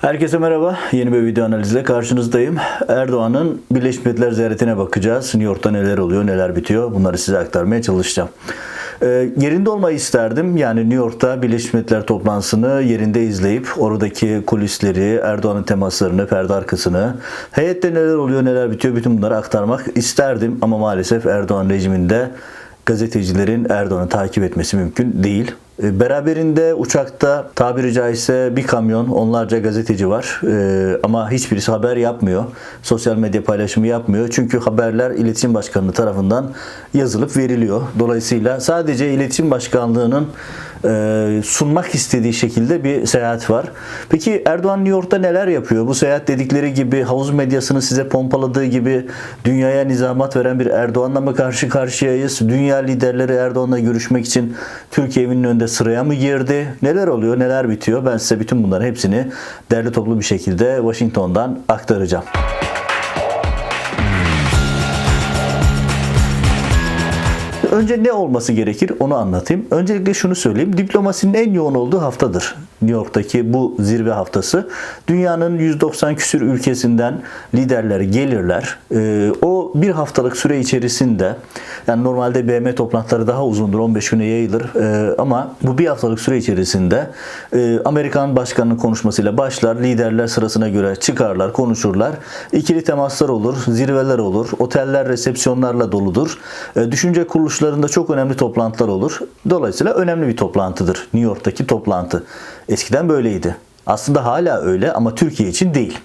Herkese merhaba. Yeni bir video analizle karşınızdayım. Erdoğan'ın Birleşmiş Milletler ziyaretine bakacağız. New York'ta neler oluyor, neler bitiyor bunları size aktarmaya çalışacağım. Ee, yerinde olmayı isterdim. Yani New York'ta Birleşmiş Milletler toplantısını yerinde izleyip oradaki kulisleri, Erdoğan'ın temaslarını, perde arkasını, heyette neler oluyor, neler bitiyor bütün bunları aktarmak isterdim. Ama maalesef Erdoğan rejiminde gazetecilerin Erdoğan'ı takip etmesi mümkün değil. E, Beraberinde uçakta tabiri caizse bir kamyon onlarca gazeteci var E, ama hiçbirisi haber yapmıyor. Sosyal medya paylaşımı yapmıyor. Çünkü haberler iletişim başkanlığı tarafından yazılıp veriliyor. Dolayısıyla sadece iletişim başkanlığının sunmak istediği şekilde bir seyahat var. Peki Erdoğan New York'ta neler yapıyor? Bu seyahat dedikleri gibi havuz medyasını size pompaladığı gibi dünyaya nizamat veren bir Erdoğan'la mı karşı karşıyayız? Dünya liderleri Erdoğan'la görüşmek için Türkiye evinin önünde sıraya mı girdi? Neler oluyor, neler bitiyor? Ben size bütün bunların hepsini derli toplu bir şekilde Washington'dan aktaracağım. Önce ne olması gerekir onu anlatayım. Öncelikle şunu söyleyeyim. Diplomasinin en yoğun olduğu haftadır. New York'taki bu zirve haftası. Dünyanın 190 küsür ülkesinden liderler gelirler. Ee, o bir haftalık süre içerisinde yani normalde BM toplantıları daha uzundur. 15 güne yayılır. Ee, ama bu bir haftalık süre içerisinde e, Amerikan başkanının konuşmasıyla başlar. Liderler sırasına göre çıkarlar, konuşurlar. İkili temaslar olur, zirveler olur. Oteller resepsiyonlarla doludur. E, düşünce kuruluşlarında çok önemli toplantılar olur. Dolayısıyla önemli bir toplantıdır New York'taki toplantı. Eskiden böyleydi. Aslında hala öyle ama Türkiye için değil.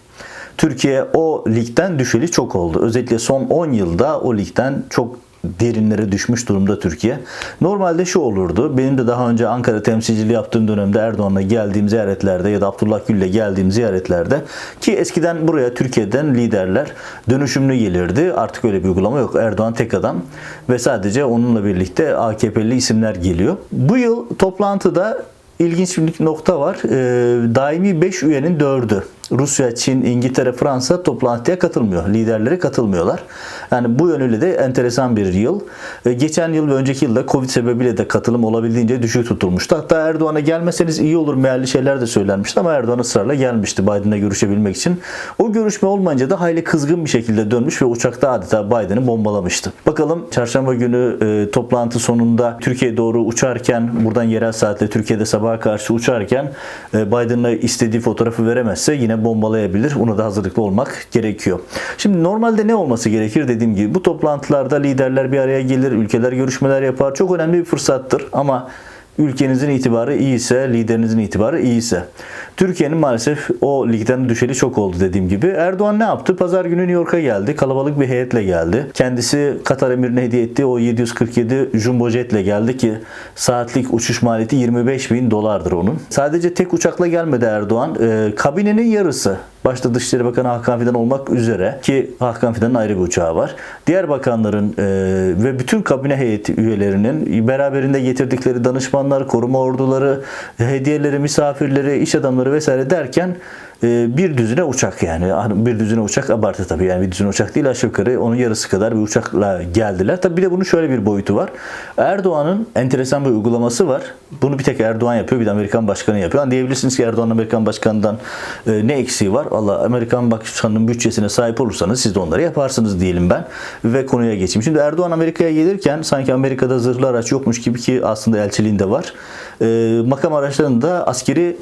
Türkiye o ligden düşeli çok oldu. Özellikle son 10 yılda o ligden çok derinlere düşmüş durumda Türkiye. Normalde şu olurdu. Benim de daha önce Ankara temsilciliği yaptığım dönemde Erdoğan'la geldiğim ziyaretlerde ya da Abdullah Gül'le geldiğim ziyaretlerde ki eskiden buraya Türkiye'den liderler dönüşümlü gelirdi. Artık öyle bir uygulama yok. Erdoğan tek adam ve sadece onunla birlikte AKP'li isimler geliyor. Bu yıl toplantıda ilginç bir nokta var. Ee, daimi 5 üyenin 4'ü Rusya, Çin, İngiltere, Fransa toplantıya katılmıyor. Liderleri katılmıyorlar. Yani bu yönüyle de enteresan bir yıl. Ee, geçen yıl ve önceki yılda Covid sebebiyle de katılım olabildiğince düşük tutulmuştu. Hatta Erdoğan'a gelmeseniz iyi olur mealli şeyler de söylenmişti ama Erdoğan ısrarla gelmişti Biden'la görüşebilmek için. O görüşme olmayınca da hayli kızgın bir şekilde dönmüş ve uçakta adeta Biden'ı bombalamıştı. Bakalım çarşamba günü e, toplantı sonunda Türkiye'ye doğru uçarken buradan yerel saatle Türkiye'de sabaha karşı uçarken e, Biden'la istediği fotoğrafı veremezse yine bombalayabilir. Ona da hazırlıklı olmak gerekiyor. Şimdi normalde ne olması gerekir dediğim gibi bu toplantılarda liderler bir araya gelir, ülkeler görüşmeler yapar. Çok önemli bir fırsattır ama ülkenizin itibarı iyiyse, liderinizin itibarı iyiyse. Türkiye'nin maalesef o ligden düşeli çok oldu dediğim gibi. Erdoğan ne yaptı? Pazar günü New York'a geldi. Kalabalık bir heyetle geldi. Kendisi Katar emirine hediye ettiği o 747 jumbo jetle geldi ki saatlik uçuş maliyeti 25 bin dolardır onun. Sadece tek uçakla gelmedi Erdoğan. Ee, kabinenin yarısı Başta Dışişleri Bakanı Hakan Fidan olmak üzere ki Hakan Fidan'ın ayrı bir uçağı var. Diğer bakanların e, ve bütün kabine heyeti üyelerinin beraberinde getirdikleri danışmanlar, koruma orduları, hediyeleri, misafirleri, iş adamları vesaire derken e, bir düzine uçak yani. Hani Bir düzine uçak abartı tabii yani bir düzine uçak değil aşağı yukarı onun yarısı kadar bir uçakla geldiler. Tabii bir de bunun şöyle bir boyutu var. Erdoğan'ın enteresan bir uygulaması var. Bunu bir tek Erdoğan yapıyor bir de Amerikan Başkanı yapıyor. Hani diyebilirsiniz ki Erdoğan Amerikan Başkanı'ndan e, ne eksiği var? Valla Amerikan Başkanı'nın bütçesine sahip olursanız siz de onları yaparsınız diyelim ben. Ve konuya geçeyim. Şimdi Erdoğan Amerika'ya gelirken sanki Amerika'da zırhlı araç yokmuş gibi ki aslında elçiliğinde var. E, makam araçlarında askeri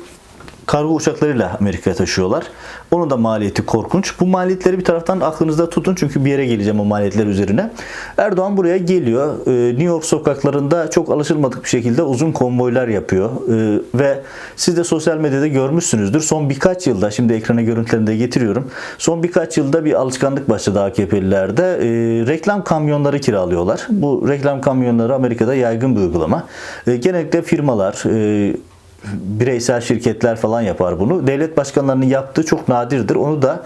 kargo uçaklarıyla Amerika'ya taşıyorlar. Onun da maliyeti korkunç. Bu maliyetleri bir taraftan aklınızda tutun çünkü bir yere geleceğim o maliyetler üzerine. Erdoğan buraya geliyor. Ee, New York sokaklarında çok alışılmadık bir şekilde uzun konvoylar yapıyor. Ee, ve siz de sosyal medyada görmüşsünüzdür. Son birkaç yılda, şimdi ekrana görüntülerini de getiriyorum. Son birkaç yılda bir alışkanlık başladı AKP'lilerde. Ee, reklam kamyonları kiralıyorlar. Bu reklam kamyonları Amerika'da yaygın bir uygulama. Genellikle firmalar, e, bireysel şirketler falan yapar bunu. Devlet başkanlarının yaptığı çok nadirdir. Onu da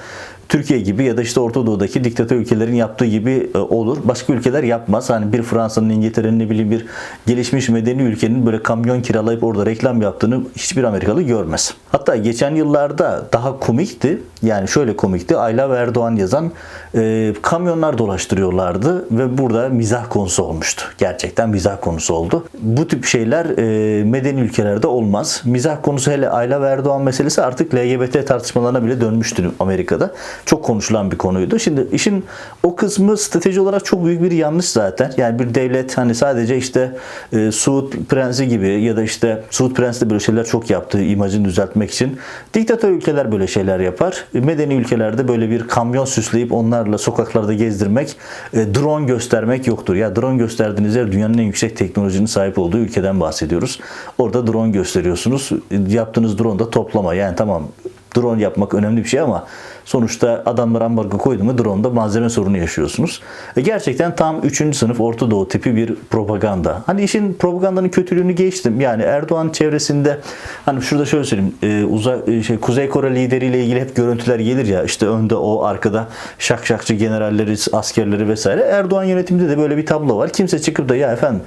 Türkiye gibi ya da işte Orta Doğu'daki diktatör ülkelerin yaptığı gibi e, olur. Başka ülkeler yapmaz. Hani bir Fransa'nın, İngiltere'nin ne bileyim bir gelişmiş medeni ülkenin böyle kamyon kiralayıp orada reklam yaptığını hiçbir Amerikalı görmez. Hatta geçen yıllarda daha komikti. Yani şöyle komikti. Ayla ve Erdoğan yazan e, kamyonlar dolaştırıyorlardı ve burada mizah konusu olmuştu. Gerçekten mizah konusu oldu. Bu tip şeyler e, medeni ülkelerde olmaz. Mizah konusu hele Ayla ve Erdoğan meselesi artık LGBT tartışmalarına bile dönmüştü Amerika'da. Çok konuşulan bir konuydu. Şimdi işin o kısmı strateji olarak çok büyük bir yanlış zaten. Yani bir devlet hani sadece işte e, Suud Prensi gibi ya da işte Suud Prensi de böyle şeyler çok yaptı imajını düzeltmek için. Diktatör ülkeler böyle şeyler yapar. Medeni ülkelerde böyle bir kamyon süsleyip onlarla sokaklarda gezdirmek, e, drone göstermek yoktur. Ya drone gösterdiğiniz yer dünyanın en yüksek teknolojinin sahip olduğu ülkeden bahsediyoruz. Orada drone gösteriyorsunuz. Yaptığınız drone da toplama. Yani tamam drone yapmak önemli bir şey ama sonuçta adamlar ambargo koydu mu drone'da malzeme sorunu yaşıyorsunuz. E gerçekten tam 3. sınıf Orta Doğu tipi bir propaganda. Hani işin propagandanın kötülüğünü geçtim. Yani Erdoğan çevresinde hani şurada şöyle söyleyeyim. E, uzak, e, şey, Kuzey Kore lideriyle ilgili hep görüntüler gelir ya. işte önde o arkada şakşakçı generalleri, askerleri vesaire. Erdoğan yönetiminde de böyle bir tablo var. Kimse çıkıp da ya efendim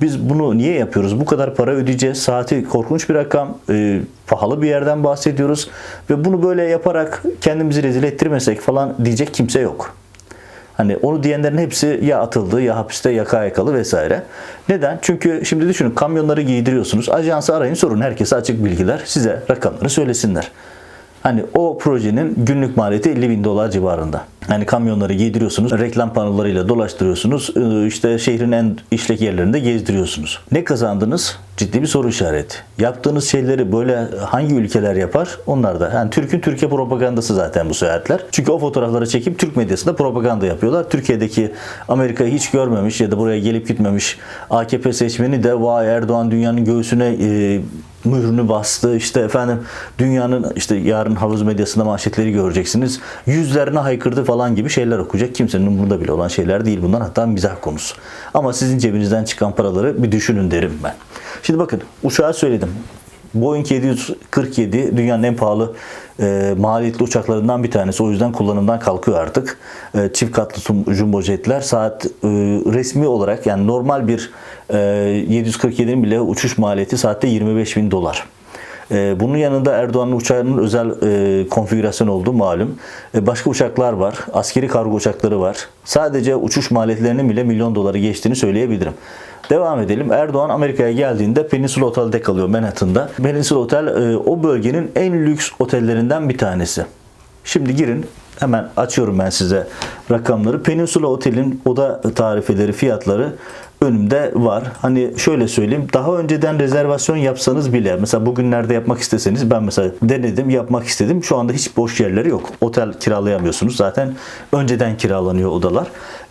biz bunu niye yapıyoruz? Bu kadar para ödeyeceğiz. Saati korkunç bir rakam. E, pahalı bir yerden bahsediyoruz ve bunu böyle yaparak kendimizi rezil ettirmesek falan diyecek kimse yok. Hani onu diyenlerin hepsi ya atıldı ya hapiste ya KYK'lı vesaire. Neden? Çünkü şimdi düşünün kamyonları giydiriyorsunuz. Ajansı arayın sorun. Herkese açık bilgiler. Size rakamları söylesinler. Hani o projenin günlük maliyeti 50 bin dolar civarında. Yani kamyonları giydiriyorsunuz, reklam panolarıyla dolaştırıyorsunuz, ıı, işte şehrin en işlek yerlerinde gezdiriyorsunuz. Ne kazandınız? Ciddi bir soru işareti. Yaptığınız şeyleri böyle hangi ülkeler yapar? Onlar da. Yani Türk'ün Türkiye propagandası zaten bu seyahatler. Çünkü o fotoğrafları çekip Türk medyasında propaganda yapıyorlar. Türkiye'deki Amerika'yı hiç görmemiş ya da buraya gelip gitmemiş AKP seçmeni de vay Erdoğan dünyanın göğsüne e, mührünü bastı. İşte efendim dünyanın işte yarın havuz medyasında manşetleri göreceksiniz. Yüzlerine haykırdı falan gibi şeyler okuyacak. Kimsenin umurunda bile olan şeyler değil bunlar. Hatta mizah konusu. Ama sizin cebinizden çıkan paraları bir düşünün derim ben. Şimdi bakın uçağı söyledim. Boeing 747 dünyanın en pahalı e, maliyetli uçaklarından bir tanesi. O yüzden kullanımdan kalkıyor artık. E, çift katlı jumbo jetler saat e, resmi olarak yani normal bir e, 747'nin bile uçuş maliyeti saatte 25 bin dolar. E, bunun yanında Erdoğan'ın uçağının özel e, konfigürasyon olduğu malum. E, başka uçaklar var. Askeri kargo uçakları var. Sadece uçuş maliyetlerinin bile milyon doları geçtiğini söyleyebilirim. Devam edelim. Erdoğan Amerika'ya geldiğinde Peninsula Otel'de kalıyor Manhattan'da. Peninsula Otel e, o bölgenin en lüks otellerinden bir tanesi. Şimdi girin hemen açıyorum ben size rakamları. Peninsula Otel'in oda tarifeleri, fiyatları önümde var. Hani şöyle söyleyeyim. Daha önceden rezervasyon yapsanız bile mesela bugünlerde yapmak isteseniz ben mesela denedim yapmak istedim. Şu anda hiç boş yerleri yok. Otel kiralayamıyorsunuz. Zaten önceden kiralanıyor odalar.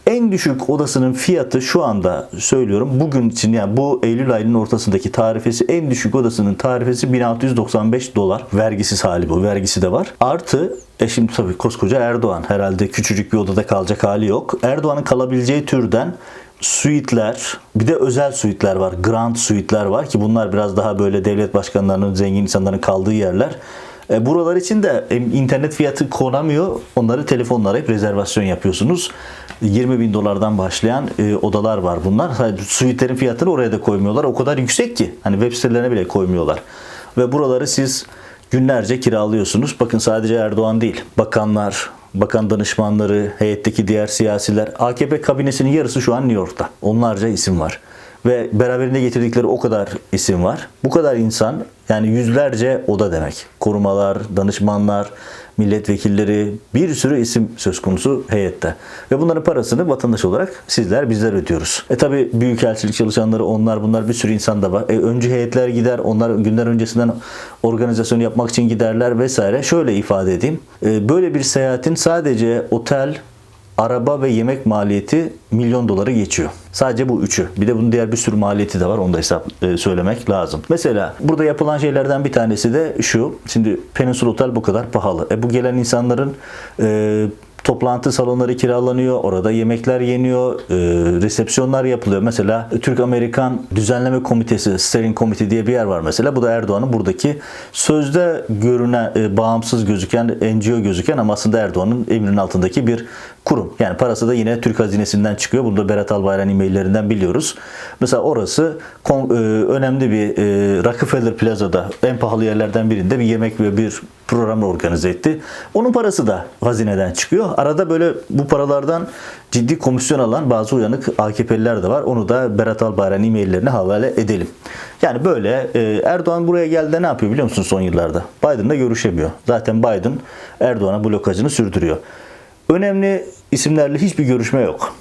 En düşük odasının fiyatı şu anda söylüyorum bugün için yani bu Eylül ayının ortasındaki tarifesi en düşük odasının tarifesi 1695 dolar. Vergisiz hali bu. Vergisi de var. Artı e şimdi tabii koskoca Erdoğan herhalde küçücük bir odada kalacak hali yok. Erdoğan'ın kalabileceği türden suitler, bir de özel suitler var. Grand suitler var ki bunlar biraz daha böyle devlet başkanlarının, zengin insanların kaldığı yerler. E, buralar için de internet fiyatı konamıyor. Onları telefonlara hep rezervasyon yapıyorsunuz. 20 bin dolardan başlayan e, odalar var bunlar. Sadece suitlerin fiyatını oraya da koymuyorlar. O kadar yüksek ki. Hani web sitelerine bile koymuyorlar. Ve buraları siz günlerce kiralıyorsunuz. Bakın sadece Erdoğan değil. Bakanlar, bakan danışmanları, heyetteki diğer siyasiler, AKP kabinesinin yarısı şu an New York'ta. Onlarca isim var. Ve beraberinde getirdikleri o kadar isim var. Bu kadar insan yani yüzlerce oda demek. Korumalar, danışmanlar, milletvekilleri, bir sürü isim söz konusu heyette. Ve bunların parasını vatandaş olarak sizler bizler ödüyoruz. E tabi büyükelçilik çalışanları onlar bunlar bir sürü insan da var. E öncü heyetler gider onlar günler öncesinden organizasyon yapmak için giderler vesaire. Şöyle ifade edeyim. E, böyle bir seyahatin sadece otel, araba ve yemek maliyeti milyon doları geçiyor. Sadece bu üçü. Bir de bunun diğer bir sürü maliyeti de var. Onu da hesap e, söylemek lazım. Mesela burada yapılan şeylerden bir tanesi de şu. Şimdi Peninsula Otel bu kadar pahalı. E bu gelen insanların e, toplantı salonları kiralanıyor. Orada yemekler yeniyor. e, resepsiyonlar yapılıyor. Mesela Türk-Amerikan Düzenleme Komitesi, Steering Committee diye bir yer var mesela. Bu da Erdoğan'ın buradaki sözde görünen, e, bağımsız gözüken, NGO gözüken ama aslında Erdoğan'ın emrinin altındaki bir kurum. Yani parası da yine Türk hazinesinden çıkıyor. Bunu da Berat Albayrak'ın e-maillerinden biliyoruz. Mesela orası e, önemli bir e, Rockefeller Plaza'da en pahalı yerlerden birinde bir yemek ve bir program organize etti. Onun parası da hazineden çıkıyor. Arada böyle bu paralardan ciddi komisyon alan bazı uyanık AKP'liler de var. Onu da Berat Albayrak'ın e-maillerine havale edelim. Yani böyle e, Erdoğan buraya geldiğinde ne yapıyor biliyor musun son yıllarda? Biden'la görüşemiyor. Zaten Biden Erdoğan'a blokajını sürdürüyor. Önemli isimlerle hiçbir görüşme yok.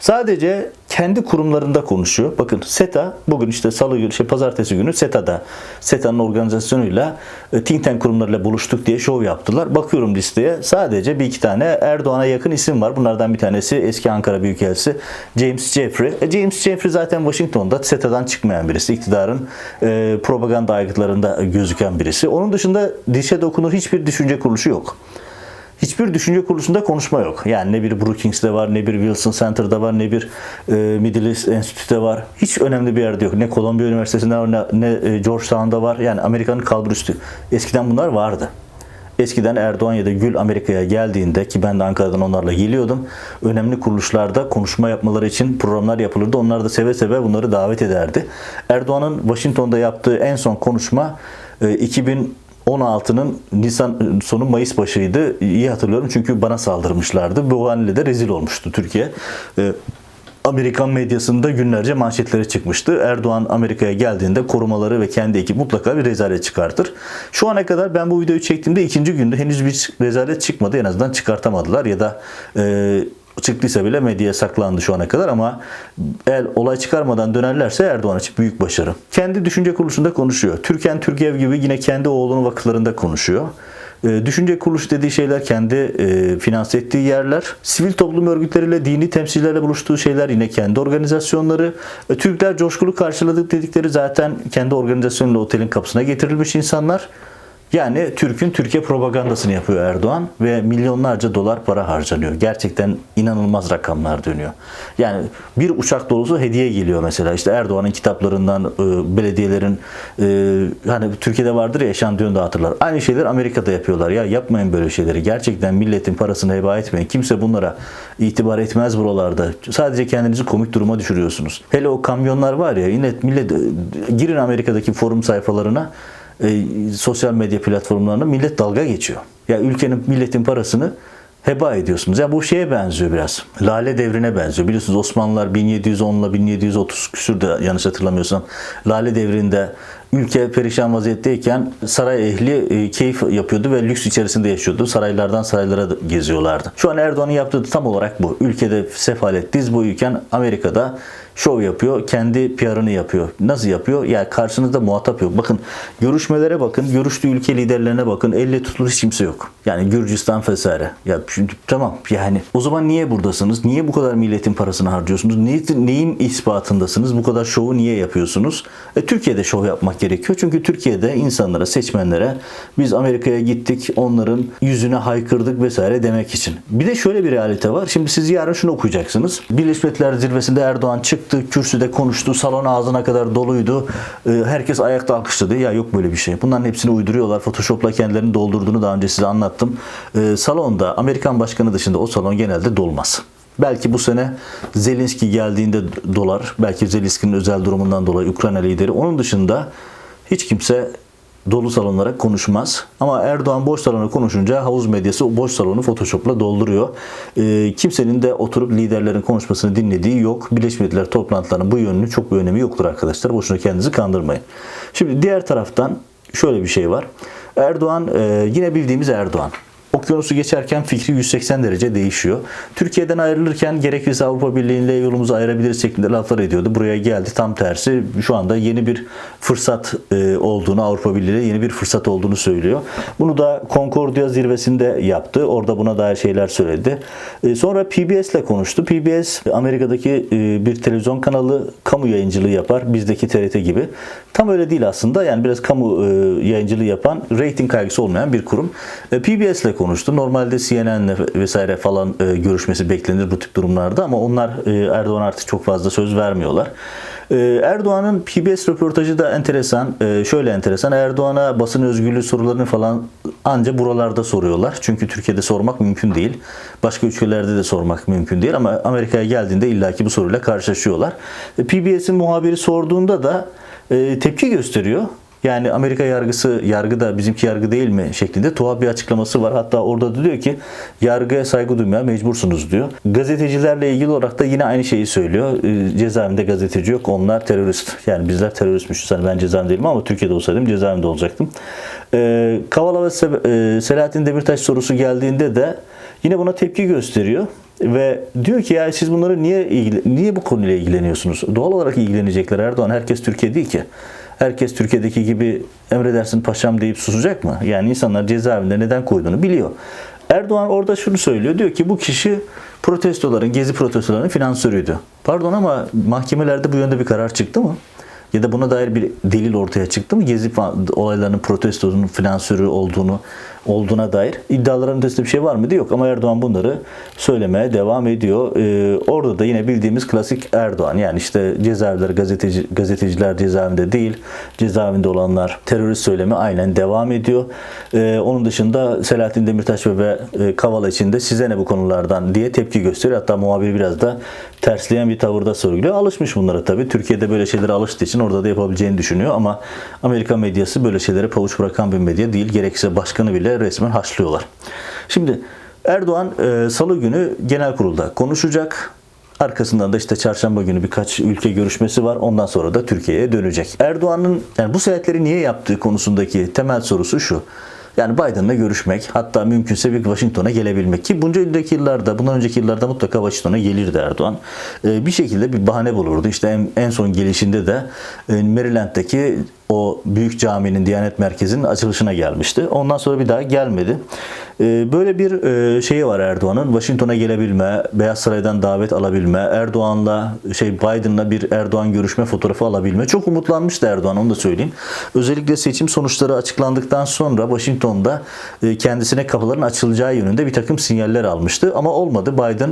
Sadece kendi kurumlarında konuşuyor. Bakın SETA bugün işte salı günü, şey pazartesi günü SETA'da SETA'nın organizasyonuyla e, think tank kurumlarıyla buluştuk diye şov yaptılar. Bakıyorum listeye sadece bir iki tane Erdoğan'a yakın isim var. Bunlardan bir tanesi eski Ankara Büyükelçisi James Jeffrey. E, James Jeffrey zaten Washington'da SETA'dan çıkmayan birisi. İktidarın e, propaganda aygıtlarında gözüken birisi. Onun dışında dişe dokunur hiçbir düşünce kuruluşu yok. Hiçbir düşünce kuruluşunda konuşma yok. Yani ne bir Brookings'te var, ne bir Wilson Center'da var, ne bir e, Middle East Enstitü'de var. Hiç önemli bir yerde yok. Ne Columbia Üniversitesi'nde var, ne, ne e, Georgetown'da var. Yani Amerika'nın kalburüstü. Eskiden bunlar vardı. Eskiden Erdoğan ya da Gül Amerika'ya geldiğinde ki ben de Ankara'dan onlarla geliyordum. Önemli kuruluşlarda konuşma yapmaları için programlar yapılırdı. Onlar da seve seve bunları davet ederdi. Erdoğan'ın Washington'da yaptığı en son konuşma e, 2000 16'nın Nisan sonu Mayıs başıydı. İyi hatırlıyorum çünkü bana saldırmışlardı. Bu haliyle de rezil olmuştu Türkiye. Ee, Amerikan medyasında günlerce manşetlere çıkmıştı. Erdoğan Amerika'ya geldiğinde korumaları ve kendi ekip mutlaka bir rezalet çıkartır. Şu ana kadar ben bu videoyu çektiğimde ikinci günde henüz bir rezalet çıkmadı. En azından çıkartamadılar ya da e, çıktıysa bile medyaya saklandı şu ana kadar ama eğer olay çıkarmadan dönerlerse Erdoğan için büyük başarı. Kendi düşünce kuruluşunda konuşuyor. Türken Türkiyev gibi yine kendi oğlunun vakıflarında konuşuyor. E, Düşünce kuruluş dediği şeyler kendi e, finanse ettiği yerler. Sivil toplum örgütleriyle, dini temsilcilerle buluştuğu şeyler yine kendi organizasyonları. E, Türkler coşkulu karşıladık dedikleri zaten kendi organizasyonuyla otelin kapısına getirilmiş insanlar. Yani Türk'ün Türkiye propagandasını yapıyor Erdoğan ve milyonlarca dolar para harcanıyor. Gerçekten inanılmaz rakamlar dönüyor. Yani bir uçak dolusu hediye geliyor mesela. İşte Erdoğan'ın kitaplarından e, belediyelerin e, hani Türkiye'de vardır ya eşantiyon dağıtırlar. Aynı şeyler Amerika'da yapıyorlar. Ya yapmayın böyle şeyleri. Gerçekten milletin parasını heba etmeyin. Kimse bunlara itibar etmez buralarda. Sadece kendinizi komik duruma düşürüyorsunuz. Hele o kamyonlar var ya yine millet girin Amerika'daki forum sayfalarına e, sosyal medya platformlarında millet dalga geçiyor. Ya ülkenin milletin parasını heba ediyorsunuz. Ya bu şeye benziyor biraz. Lale devrine benziyor. Biliyorsunuz Osmanlılar 1710 ile 1730 küsür de yanlış hatırlamıyorsam Lale devrinde ülke perişan vaziyetteyken saray ehli e, keyif yapıyordu ve lüks içerisinde yaşıyordu. Saraylardan saraylara geziyorlardı. Şu an Erdoğan'ın yaptığı tam olarak bu. Ülkede sefalet diz boyuyken Amerika'da şov yapıyor. Kendi PR'ını yapıyor. Nasıl yapıyor? Yani karşınızda muhatap yok. Bakın görüşmelere bakın. Görüştüğü ülke liderlerine bakın. Elle tutulur hiç kimse yok. Yani Gürcistan vesaire. Ya şimdi, tamam yani o zaman niye buradasınız? Niye bu kadar milletin parasını harcıyorsunuz? Neyin, neyin ispatındasınız? Bu kadar şovu niye yapıyorsunuz? E, Türkiye'de şov yapmak gerekiyor. Çünkü Türkiye'de insanlara, seçmenlere biz Amerika'ya gittik, onların yüzüne haykırdık vesaire demek için. Bir de şöyle bir realite var. Şimdi siz yarın şunu okuyacaksınız. Birleşmiş Milletler Zirvesi'nde Erdoğan çıktı, kürsüde konuştu, salon ağzına kadar doluydu. E, herkes ayakta alkışladı. Ya yok böyle bir şey. Bunların hepsini uyduruyorlar. Photoshop'la kendilerini doldurduğunu daha önce size anlattım. E, salonda Amerikan başkanı dışında o salon genelde dolmaz. Belki bu sene Zelenski geldiğinde dolar. Belki Zelenski'nin özel durumundan dolayı Ukrayna lideri. Onun dışında hiç kimse dolu salonlara konuşmaz. Ama Erdoğan boş salona konuşunca havuz medyası boş salonu Photoshop'la dolduruyor. Ee, kimsenin de oturup liderlerin konuşmasını dinlediği yok. Birleşmiş Milletler toplantılarının bu yönünün çok bir önemi yoktur arkadaşlar. Boşuna kendinizi kandırmayın. Şimdi diğer taraftan şöyle bir şey var. Erdoğan e, yine bildiğimiz Erdoğan. Okyanusu geçerken fikri 180 derece değişiyor. Türkiye'den ayrılırken gerekirse Avrupa Birliği'yle yolumuzu ayırabiliriz şeklinde laflar ediyordu. Buraya geldi tam tersi. Şu anda yeni bir fırsat e, olduğunu, Avrupa Birliği'yle yeni bir fırsat olduğunu söylüyor. Bunu da Concordia zirvesinde yaptı. Orada buna dair şeyler söyledi. E, sonra PBS ile konuştu. PBS Amerika'daki e, bir televizyon kanalı kamu yayıncılığı yapar. Bizdeki TRT gibi. Tam öyle değil aslında. Yani biraz kamu e, yayıncılığı yapan, rating kaygısı olmayan bir kurum. E, PBS ile konuştu. Normalde CNN'le vesaire falan e, görüşmesi beklenir bu tip durumlarda ama onlar e, Erdoğan artık çok fazla söz vermiyorlar. E, Erdoğan'ın PBS röportajı da enteresan. E, şöyle enteresan. Erdoğan'a basın özgürlüğü sorularını falan anca buralarda soruyorlar. Çünkü Türkiye'de sormak mümkün değil. Başka ülkelerde de sormak mümkün değil ama Amerika'ya geldiğinde illaki bu soruyla karşılaşıyorlar. E, PBS'in muhabiri sorduğunda da e, tepki gösteriyor. Yani Amerika yargısı yargı da bizimki yargı değil mi şeklinde tuhaf bir açıklaması var. Hatta orada da diyor ki yargıya saygı duymaya mecbursunuz diyor. Gazetecilerle ilgili olarak da yine aynı şeyi söylüyor. Ee, Cezaevinde gazeteci yok. Onlar terörist. Yani bizler teröristmişiz. Hani ben cezaevinde değilim ama Türkiye'de olsaydım cezaevinde olacaktım. Ee, Kavala ve Se- e, Selahattin Demirtaş sorusu geldiğinde de yine buna tepki gösteriyor. Ve diyor ki ya siz bunları niye niye bu konuyla ilgileniyorsunuz? Doğal olarak ilgilenecekler Erdoğan. Herkes Türkiye değil ki. Herkes Türkiye'deki gibi emredersin paşam deyip susacak mı? Yani insanlar cezaevinde neden koyduğunu biliyor. Erdoğan orada şunu söylüyor. Diyor ki bu kişi protestoların, gezi protestolarının finansörüydü. Pardon ama mahkemelerde bu yönde bir karar çıktı mı? Ya da buna dair bir delil ortaya çıktı mı? Gezi olaylarının protestosunun finansörü olduğunu olduğuna dair iddiaların ötesinde bir şey var mı? Yok ama Erdoğan bunları söylemeye devam ediyor. Ee, orada da yine bildiğimiz klasik Erdoğan. Yani işte cezaevleri gazeteci, gazeteciler cezaevinde değil. Cezaevinde olanlar terörist söylemi aynen devam ediyor. Ee, onun dışında Selahattin Demirtaş ve e, Kavala için de size ne bu konulardan diye tepki gösteriyor. Hatta muhabir biraz da tersleyen bir tavırda sorguluyor. Alışmış bunlara tabii. Türkiye'de böyle şeylere alıştığı için orada da yapabileceğini düşünüyor ama Amerika medyası böyle şeylere pavuç bırakan bir medya değil. Gerekirse başkanı bile resmen haşlıyorlar. Şimdi Erdoğan e, salı günü genel kurulda konuşacak. Arkasından da işte çarşamba günü birkaç ülke görüşmesi var. Ondan sonra da Türkiye'ye dönecek. Erdoğan'ın yani bu seyahatleri niye yaptığı konusundaki temel sorusu şu. Yani Biden'la görüşmek, hatta mümkünse bir Washington'a gelebilmek ki bunca önceki yıllarda, bundan önceki yıllarda mutlaka Washington'a gelirdi Erdoğan. Ee, bir şekilde bir bahane bulurdu. İşte en, en son gelişinde de e, Maryland'daki o büyük caminin Diyanet Merkezi'nin açılışına gelmişti. Ondan sonra bir daha gelmedi. Ee, Böyle bir e, şeyi var Erdoğan'ın. Washington'a gelebilme, Beyaz Saray'dan davet alabilme, Erdoğan'la şey Biden'la bir Erdoğan görüşme fotoğrafı alabilme. Çok umutlanmıştı Erdoğan onu da söyleyeyim. Özellikle seçim sonuçları açıklandıktan sonra Washington'da e, kendisine kapıların açılacağı yönünde bir takım sinyaller almıştı. Ama olmadı. Biden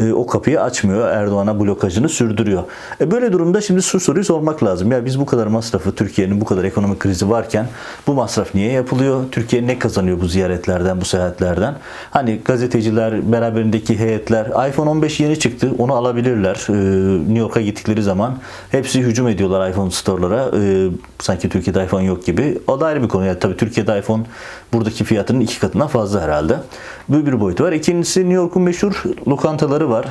e, o kapıyı açmıyor. Erdoğan'a blokajını sürdürüyor. Böyle durumda şimdi şu soruyu sormak lazım. Ya biz bu kadar masrafı Türkiye'nin bu kadar ekonomik krizi varken bu masraf niye yapılıyor? Türkiye ne kazanıyor bu ziyaretlerden, bu seyahatlerden? Hani gazeteciler, beraberindeki heyetler iPhone 15 yeni çıktı. Onu alabilirler. Ee, New York'a gittikleri zaman hepsi hücum ediyorlar iPhone store'lara. Ee, sanki Türkiye'de iPhone yok gibi. O da ayrı bir konu. Yani tabii Türkiye'de iPhone buradaki fiyatının iki katından fazla herhalde. Bu bir boyutu var. İkincisi New York'un meşhur lokantaları var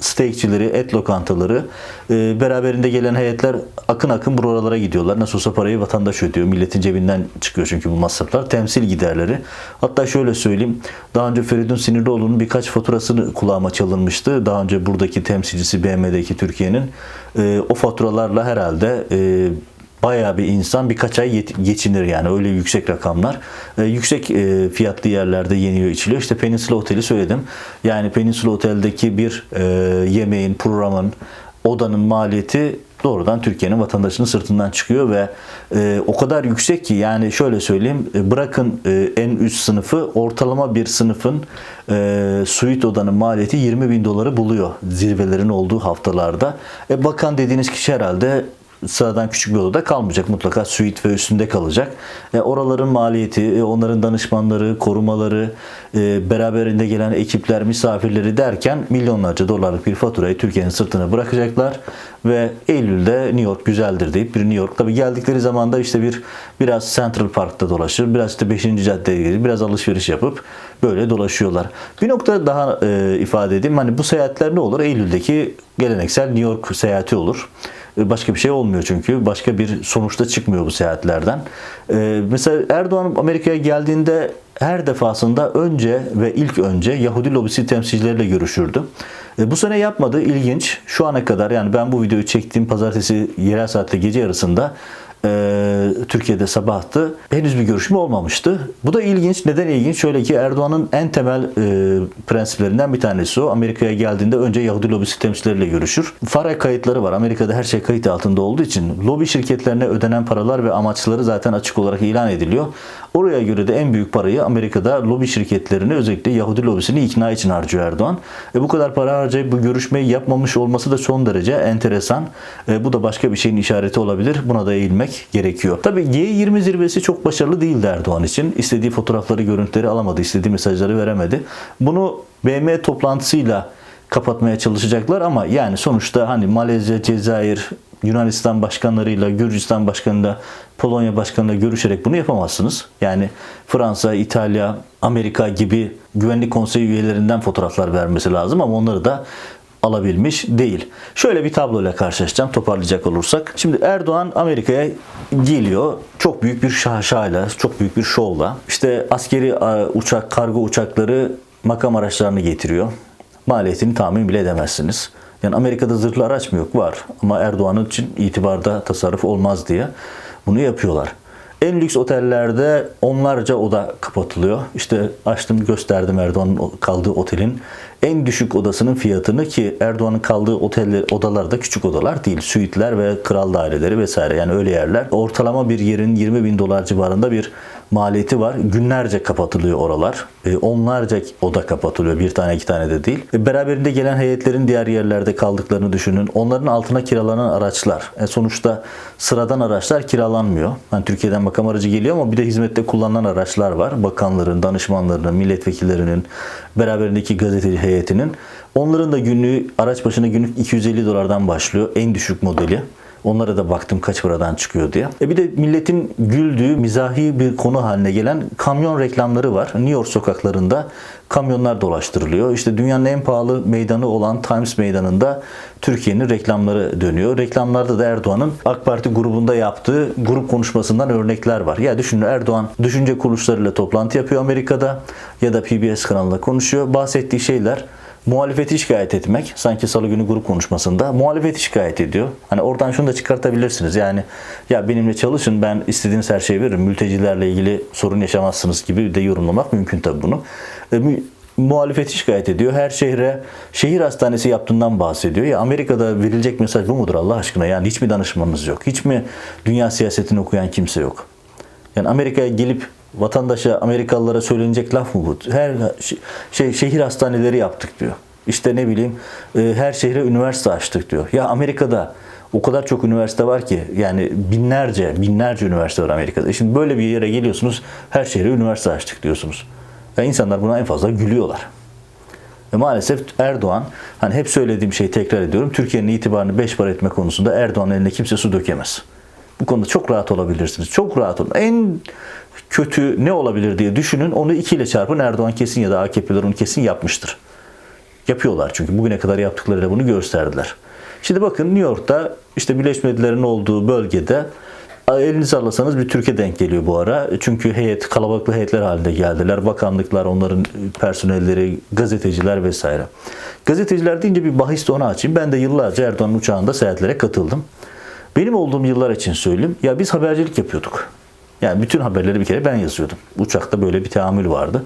steakçileri, et lokantaları e, beraberinde gelen heyetler akın akın buralara gidiyorlar. Nasıl olsa parayı vatandaş ödüyor. Milletin cebinden çıkıyor çünkü bu masraflar. Temsil giderleri. Hatta şöyle söyleyeyim. Daha önce Feridun Sinirlioğlu'nun birkaç faturasını kulağıma çalınmıştı. Daha önce buradaki temsilcisi BM'deki Türkiye'nin. E, o faturalarla herhalde e, bayağı bir insan birkaç ay geçinir yani öyle yüksek rakamlar. Ee, yüksek e, fiyatlı yerlerde yeniyor içiliyor. İşte Peninsula Oteli söyledim. Yani Peninsula Otel'deki bir e, yemeğin, programın, odanın maliyeti doğrudan Türkiye'nin vatandaşının sırtından çıkıyor ve e, o kadar yüksek ki yani şöyle söyleyeyim e, bırakın e, en üst sınıfı ortalama bir sınıfın e, suite odanın maliyeti 20 bin doları buluyor zirvelerin olduğu haftalarda. E, bakan dediğiniz kişi herhalde sıradan küçük bir odada kalmayacak. Mutlaka suite ve üstünde kalacak. E, oraların maliyeti, e, onların danışmanları, korumaları, e, beraberinde gelen ekipler, misafirleri derken milyonlarca dolarlık bir faturayı Türkiye'nin sırtına bırakacaklar ve Eylül'de New York güzeldir deyip bir New York tabii geldikleri zaman da işte bir biraz Central Park'ta dolaşır, biraz işte 5. caddeye gelir, biraz alışveriş yapıp böyle dolaşıyorlar. Bir nokta daha e, ifade edeyim. Hani bu seyahatler ne olur? Eylül'deki geleneksel New York seyahati olur. Başka bir şey olmuyor çünkü. Başka bir sonuçta çıkmıyor bu seyahatlerden. Ee, mesela Erdoğan Amerika'ya geldiğinde her defasında önce ve ilk önce Yahudi lobisi temsilcileriyle görüşürdü. E, bu sene yapmadı. İlginç. Şu ana kadar yani ben bu videoyu çektiğim pazartesi yerel saatte gece yarısında e, Türkiye'de sabahtı. Henüz bir görüşme olmamıştı. Bu da ilginç. Neden ilginç? Şöyle ki Erdoğan'ın en temel e, prensiplerinden bir tanesi o. Amerika'ya geldiğinde önce Yahudi lobisi temsilcileriyle görüşür. FARA kayıtları var. Amerika'da her şey kayıt altında olduğu için lobi şirketlerine ödenen paralar ve amaçları zaten açık olarak ilan ediliyor. Oraya göre de en büyük parayı Amerika'da lobi şirketlerini özellikle Yahudi lobisini ikna için harcıyor Erdoğan. E bu kadar para harcayıp bu görüşmeyi yapmamış olması da son derece enteresan. E bu da başka bir şeyin işareti olabilir. Buna da eğilmek gerekiyor. Tabii G20 zirvesi çok başarılı değildi Erdoğan için. İstediği fotoğrafları, görüntüleri alamadı. istediği mesajları veremedi. Bunu BM toplantısıyla kapatmaya çalışacaklar ama yani sonuçta hani Malezya, Cezayir, Yunanistan başkanlarıyla, Gürcistan başkanıyla, Polonya başkanıyla görüşerek bunu yapamazsınız. Yani Fransa, İtalya, Amerika gibi güvenlik konseyi üyelerinden fotoğraflar vermesi lazım ama onları da alabilmiş değil. Şöyle bir tabloyla karşılaşacağım toparlayacak olursak. Şimdi Erdoğan Amerika'ya geliyor. Çok büyük bir şaşayla, çok büyük bir şovla. İşte askeri uçak, kargo uçakları makam araçlarını getiriyor. Maliyetini tahmin bile edemezsiniz. Yani Amerika'da zırhlı araç mı yok? Var. Ama Erdoğan'ın için itibarda tasarruf olmaz diye bunu yapıyorlar. En lüks otellerde onlarca oda kapatılıyor. İşte açtım gösterdim Erdoğan'ın kaldığı otelin en düşük odasının fiyatını ki Erdoğan'ın kaldığı oteller, odalar da küçük odalar değil. Süitler ve kral daireleri vesaire yani öyle yerler. Ortalama bir yerin 20 bin dolar civarında bir maliyeti var. Günlerce kapatılıyor oralar. E, onlarca oda kapatılıyor. Bir tane iki tane de değil. E, beraberinde gelen heyetlerin diğer yerlerde kaldıklarını düşünün. Onların altına kiralanan araçlar. E, sonuçta sıradan araçlar kiralanmıyor. Yani Türkiye'den makam aracı geliyor ama bir de hizmette kullanılan araçlar var. Bakanların, danışmanlarının, milletvekillerinin, beraberindeki gazeteci heyetinin. Onların da günlüğü araç başına günlük 250 dolardan başlıyor. En düşük modeli. Onlara da baktım kaç paradan çıkıyor diye. E bir de milletin güldüğü mizahi bir konu haline gelen kamyon reklamları var. New York sokaklarında kamyonlar dolaştırılıyor. İşte dünyanın en pahalı meydanı olan Times Meydanı'nda Türkiye'nin reklamları dönüyor. Reklamlarda da Erdoğan'ın AK Parti grubunda yaptığı grup konuşmasından örnekler var. Ya düşünün Erdoğan düşünce kuruluşlarıyla toplantı yapıyor Amerika'da ya da PBS kanalında konuşuyor. Bahsettiği şeyler muhalefeti şikayet etmek. Sanki salı günü grup konuşmasında muhalefeti şikayet ediyor. Hani oradan şunu da çıkartabilirsiniz. Yani ya benimle çalışın ben istediğiniz her şeyi veririm. Mültecilerle ilgili sorun yaşamazsınız gibi de yorumlamak mümkün tabii bunu. E, muhalefeti şikayet ediyor. Her şehre şehir hastanesi yaptığından bahsediyor. Ya Amerika'da verilecek mesaj bu mudur Allah aşkına? Yani hiç mi danışmanınız yok? Hiç mi dünya siyasetini okuyan kimse yok? Yani Amerika'ya gelip vatandaşa, Amerikalılara söylenecek laf mı bu? Her şey şehir hastaneleri yaptık diyor. İşte ne bileyim e, her şehre üniversite açtık diyor. Ya Amerika'da o kadar çok üniversite var ki yani binlerce binlerce üniversite var Amerika'da. Şimdi böyle bir yere geliyorsunuz her şehre üniversite açtık diyorsunuz. Ve insanlar buna en fazla gülüyorlar. Ve maalesef Erdoğan, hani hep söylediğim şeyi tekrar ediyorum. Türkiye'nin itibarını beş para etme konusunda Erdoğan'ın eline kimse su dökemez. Bu konuda çok rahat olabilirsiniz. Çok rahat olun. En kötü ne olabilir diye düşünün. Onu 2 ile çarpın. Erdoğan kesin ya da AKP'ler onu kesin yapmıştır. Yapıyorlar çünkü bugüne kadar yaptıklarıyla bunu gösterdiler. Şimdi bakın New York'ta işte Birleşmiş Milletler'in olduğu bölgede elinizi alasanız bir Türkiye denk geliyor bu ara. Çünkü heyet, kalabalıklı heyetler halinde geldiler. Bakanlıklar, onların personelleri, gazeteciler vesaire. Gazeteciler deyince bir bahis de ona açayım. Ben de yıllarca Erdoğan uçağında seyahatlere katıldım. Benim olduğum yıllar için söyleyeyim. Ya biz habercilik yapıyorduk. Yani bütün haberleri bir kere ben yazıyordum. Uçakta böyle bir tahammül vardı.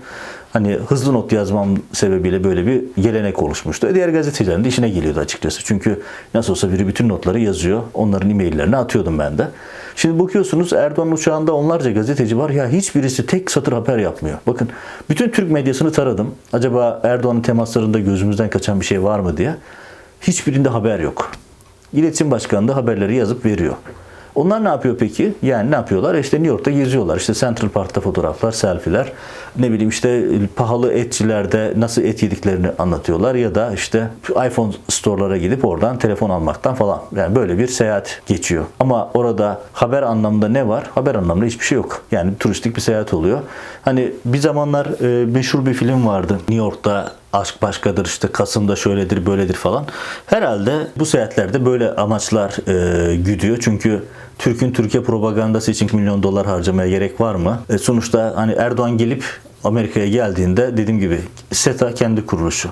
Hani hızlı not yazmam sebebiyle böyle bir gelenek oluşmuştu. Diğer gazetecilerin de işine geliyordu açıkçası. Çünkü nasıl olsa biri bütün notları yazıyor. Onların e-maillerini atıyordum ben de. Şimdi bakıyorsunuz Erdoğan uçağında onlarca gazeteci var. Ya hiçbirisi tek satır haber yapmıyor. Bakın bütün Türk medyasını taradım. Acaba Erdoğan'ın temaslarında gözümüzden kaçan bir şey var mı diye. Hiçbirinde haber yok. İletişim Başkanı da haberleri yazıp veriyor. Onlar ne yapıyor peki? Yani ne yapıyorlar? İşte New York'ta geziyorlar. İşte Central Park'ta fotoğraflar, selfiler. Ne bileyim işte pahalı etçilerde nasıl et yediklerini anlatıyorlar ya da işte iPhone store'lara gidip oradan telefon almaktan falan. Yani böyle bir seyahat geçiyor. Ama orada haber anlamında ne var? Haber anlamında hiçbir şey yok. Yani turistik bir seyahat oluyor. Hani bir zamanlar e, meşhur bir film vardı. New York'ta aşk başkadır işte Kasım'da şöyledir böyledir falan. Herhalde bu seyahatlerde böyle amaçlar e, güdüyor. Çünkü Türk'ün Türkiye propagandası için milyon dolar harcamaya gerek var mı? E, sonuçta hani Erdoğan gelip Amerika'ya geldiğinde dediğim gibi SETA kendi kuruluşu.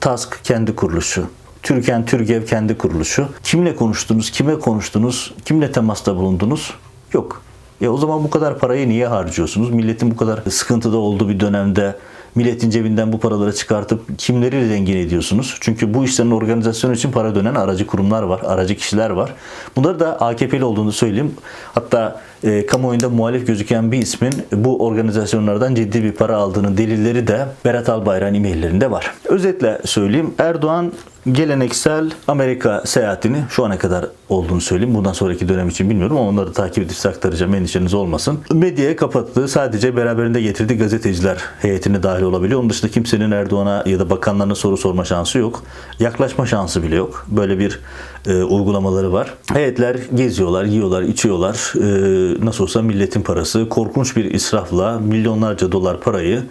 TASK kendi kuruluşu. Türken Türgev kendi kuruluşu. Kimle konuştunuz? Kime konuştunuz? Kimle temasta bulundunuz? Yok. Ya o zaman bu kadar parayı niye harcıyorsunuz? Milletin bu kadar sıkıntıda olduğu bir dönemde milletin cebinden bu paraları çıkartıp kimleri zengin ediyorsunuz? Çünkü bu işlerin organizasyonu için para dönen aracı kurumlar var, aracı kişiler var. Bunları da AKP'li olduğunu söyleyeyim. Hatta e, kamuoyunda muhalif gözüken bir ismin bu organizasyonlardan ciddi bir para aldığının delilleri de Berat Albayrak'ın e-maillerinde var. Özetle söyleyeyim Erdoğan geleneksel Amerika seyahatini şu ana kadar olduğunu söyleyeyim. Bundan sonraki dönem için bilmiyorum ama onları takip edip aktaracağım endişeniz olmasın. Medyaya kapattı. Sadece beraberinde getirdiği gazeteciler heyetine dahil olabiliyor. Onun dışında kimsenin Erdoğan'a ya da bakanlarına soru sorma şansı yok. Yaklaşma şansı bile yok. Böyle bir e, uygulamaları var. Heyetler geziyorlar, yiyorlar, içiyorlar. E, nasıl olsa milletin parası. Korkunç bir israfla milyonlarca dolar parayı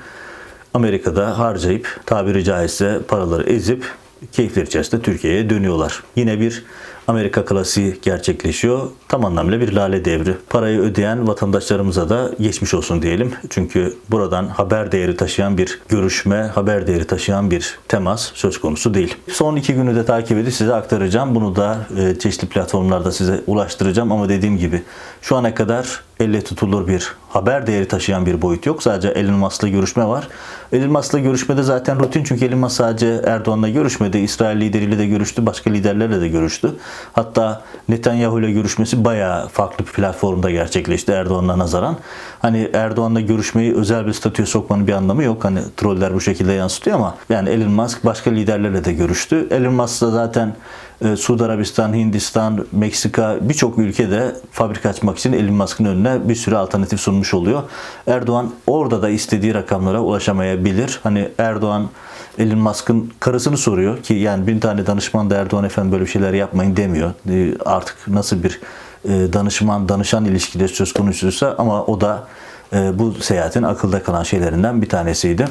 Amerika'da harcayıp tabiri caizse paraları ezip keyifler içerisinde Türkiye'ye dönüyorlar. Yine bir Amerika klasiği gerçekleşiyor. Tam anlamıyla bir lale devri. Parayı ödeyen vatandaşlarımıza da geçmiş olsun diyelim. Çünkü buradan haber değeri taşıyan bir görüşme, haber değeri taşıyan bir temas söz konusu değil. Son iki günü de takip edip size aktaracağım. Bunu da e, çeşitli platformlarda size ulaştıracağım. Ama dediğim gibi şu ana kadar elle tutulur bir haber değeri taşıyan bir boyut yok. Sadece Elon Musk'la görüşme var. Elon Musk'la görüşmede zaten rutin çünkü Elon Musk sadece Erdoğan'la görüşmedi. İsrail lideriyle de görüştü. Başka liderlerle de görüştü. Hatta Netanyahu ile görüşmesi bayağı farklı bir platformda gerçekleşti Erdoğan'la nazaran. Hani Erdoğan'la görüşmeyi özel bir statüye sokmanın bir anlamı yok. Hani troller bu şekilde yansıtıyor ama yani Elon Musk başka liderlerle de görüştü. Elon Musk da zaten e, Suudi Arabistan, Hindistan, Meksika birçok ülkede fabrika açmak için Elon Musk'ın önüne bir sürü alternatif sunmuş oluyor. Erdoğan orada da istediği rakamlara ulaşamayabilir. Hani Erdoğan Elon Musk'ın karısını soruyor ki yani bir tane danışman da Erdoğan efendim böyle bir şeyler yapmayın demiyor. E, Artık nasıl bir e, danışman danışan ilişkileri söz konusuysa ama o da e, bu seyahatin akılda kalan şeylerinden bir tanesiydi.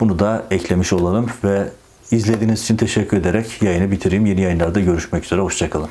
Bunu da eklemiş olalım ve izlediğiniz için teşekkür ederek yayını bitireyim. Yeni yayınlarda görüşmek üzere. Hoşçakalın.